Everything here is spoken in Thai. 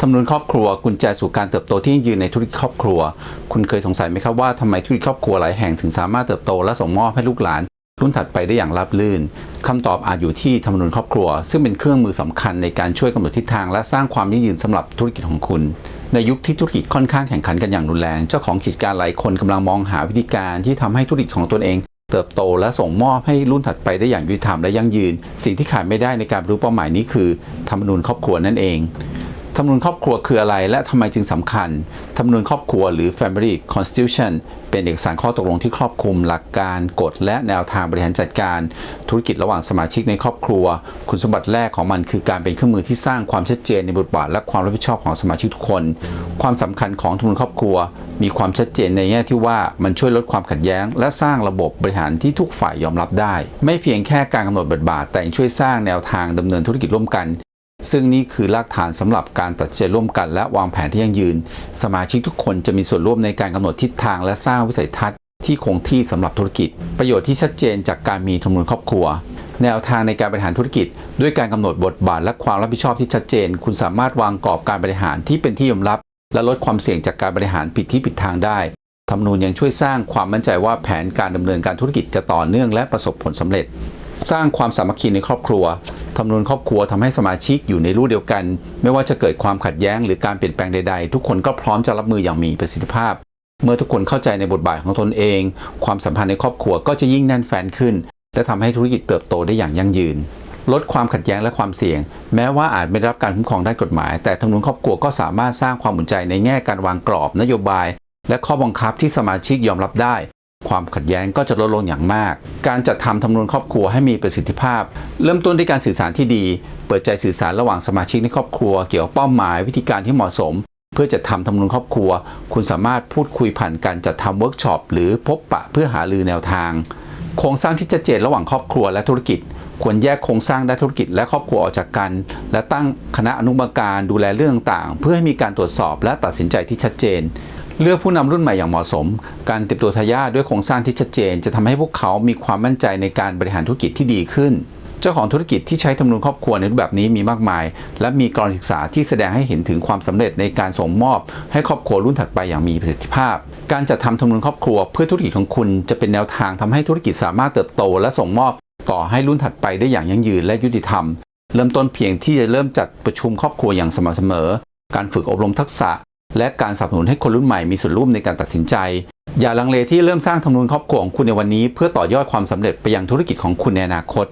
ธรรมนูญครอบครัวกุญแจสู่การเติบโตที่ยืนในธุรกิจครอบครัว คุณเคยสงสัยไหมครับว่าทำไมธุรกิจครอบครัวหลายแห่งถึงสามารถเติบโตและส่งมอบให้ลูกหลานรุ่นถัดไปได้อย่างราบรื่นคำตอบอาจอยู่ที่ธรรมนูญครอบครัว ซึ่งเป็นเครื่องมือสำคัญในการช่วยกำหนดทิศทาง และสร้างความยั่งยืนสำหรับธุรกิจของคุณ ในยุคที่ธุรกิจค่อนข้างแข่งขันกันอย่างรุนแรง เจ้าของกิจการหลายคนกำลังมองหาวิธีการที่ทำให้ธุรกิจของตนเอง เติบโตและส่งมอบให้รุ่นถัดไปได้อย่างยุติธรรมและยั่งยืน สิ่งที่ขาดไม่ได้ในการรรลุเป้าหมายนี้คือธรรมนูญครอบครัวนั่นเอง ธรรมนูญครอบครัวคืออะไร และทำไมจึงสำคัญ ธรรมนูญครอบครัวหรือ Family Constitution เป็นเอกสารข้อตกลงที่ครอบคลุมหลักการกฎและแนวทางบริหารจัดการ ธุรกิจระหว่างสมาชิกในครอบครัว คุณสมบัติแรกของมันคือการเป็นเครื่องมือที่สร้างความชัดเจนในบทบาทและความรับผิดชอบของสมาชิกทุกคน ความสำคัญของธรรมนูญครอบครัว มีความชัดเจนในแง่ที่ว่ามันช่วยลดความขัดแย้ง และสร้างระบบบริหารที่ทุกฝ่ายยอมรับได้ ไม่เพียงแค่การกำหนดบทบาท แต่ยังช่วยสร้างแนวทางดำเนินธุรกิจร่วมกัน ซึ่งนี่คือรากฐานสำหรับการตัดสินใจร่วมกัน และวางแผนที่ยั่งยืน สมาชิกทุกคนจะมีส่วนร่วมในการกำหนดทิศทางและสร้างวิสัยทัศน์ที่คงที่สำหรับธุรกิจ ประโยชน์ที่ชัดเจนจากการมีธรรมนูญครอบครัว แนวทางในการบริหารธุรกิจ ด้วยการกำหนดบทบาทและความรับผิดชอบที่ชัดเจน คุณสามารถวางกรอบการบริหารที่เป็นที่ยอมรับ และลดความเสี่ยงจากการบริหารผิดที่ผิดทางได้ธรรมนูญยังช่วยสร้างความมั่นใจว่าแผนการดำเนินการธุรกิจจะต่อเนื่องและประสบผลสำเร็จ สร้างความสามัคคีในครอบครัวธรรมนูญครอบครัวทำให้สมาชิกอยู่ในรูเดียวกัน ไม่ว่าจะเกิดความขัดแย้งหรือการเปลี่ยนแปลงใดๆ ทุกคนก็พร้อมจะรับมืออย่างมีประสิทธิภาพ เมื่อทุกคนเข้าใจในบทบาทของตนเอง ความสัมพันธ์ในครอบครัวก็จะยิ่งแน่นแฟนขึ้น และทำให้ธุรกิจเติบโตได้อย่างยั่งยืน ลดความขัดแย้งและความเสี่ยง แม้ว่าอาจไม่ได้รับการคุ้มครองด้านกฎหมาย แต่ธรรมนูญครอบครัวก็สามารถสร้างความอุ่นใจในแง่การวางกรอบนโยบาย และข้อบังคับที่สมาชิกยอมรับได้ ความขัดแย้งก็จะลดลงอย่างมาก การจัดทำธรรมนูญครอบครัวให้มีประสิทธิภาพ เริ่มต้นด้วยการสื่อสารที่ดี เปิดใจสื่อสารระหว่างสมาชิกในครอบครัว เกี่ยวกับเป้าหมายวิธีการที่เหมาะสม เพื่อจัดทำธรรมนูญครอบครัว คุณสามารถพูดคุยผ่านการจัดทำเวิร์กช็อปหรือพบปะเพื่อหารือแนวทาง โครงสร้างที่ชัดเจนระหว่างครอบครัวและธุรกิจควรแยกโครงสร้างด้านธุรกิจและครอบครัวออกจากกัน และตั้งคณะอนุกรรมการดูแลเรื่องต่าง เพื่อให้มีการตรวจสอบและตัดสินใจที่ชัดเจน เลือกผู้นำรุ่นใหม่อย่างเหมาะสม การตรียมตัวทายาทด้วยโครงสร้างที่ชัดเจน จะทำให้พวกเขามีความมั่นใจในการบริหารธุรกิจที่ดีขึ้น เจ้าของธุรกิจที่ใช้ธรรมนูญครอบครัวในรูปแบบนี้มีมากมาย และมีกรณีศึกษาที่แสดงให้เห็นถึงความสำเร็จในการส่งมอบ ให้ครอบครัวรุ่นถัดไปอย่างมีประสิทธิภาพ การจัดทำธรรมนูญครอบครัวเพื่อธุรกิจของคุณจะเป็นแนวทางทำให้ธุรกิจสามารถเติบโต และส่งมอบ ต่อให้รุ่นถัดไปได้อย่างยั่งยืนและยุติธรรม เริ่มต้นเพียงที่จะเริ่มจัดประชุมครอบครัวอย่างสม่ำเสมอ การฝึกอบรมทักษะ และการสนับสนุนให้คนรุ่นใหม่มีส่วนร่วมในการตัดสินใจ อย่าลังเลที่เริ่มสร้างธรรมนูนครอบครัวของคุณในวันนี้ เพื่อต่อยอดความสำเร็จไปยังธุรกิจของคุณในอนาคต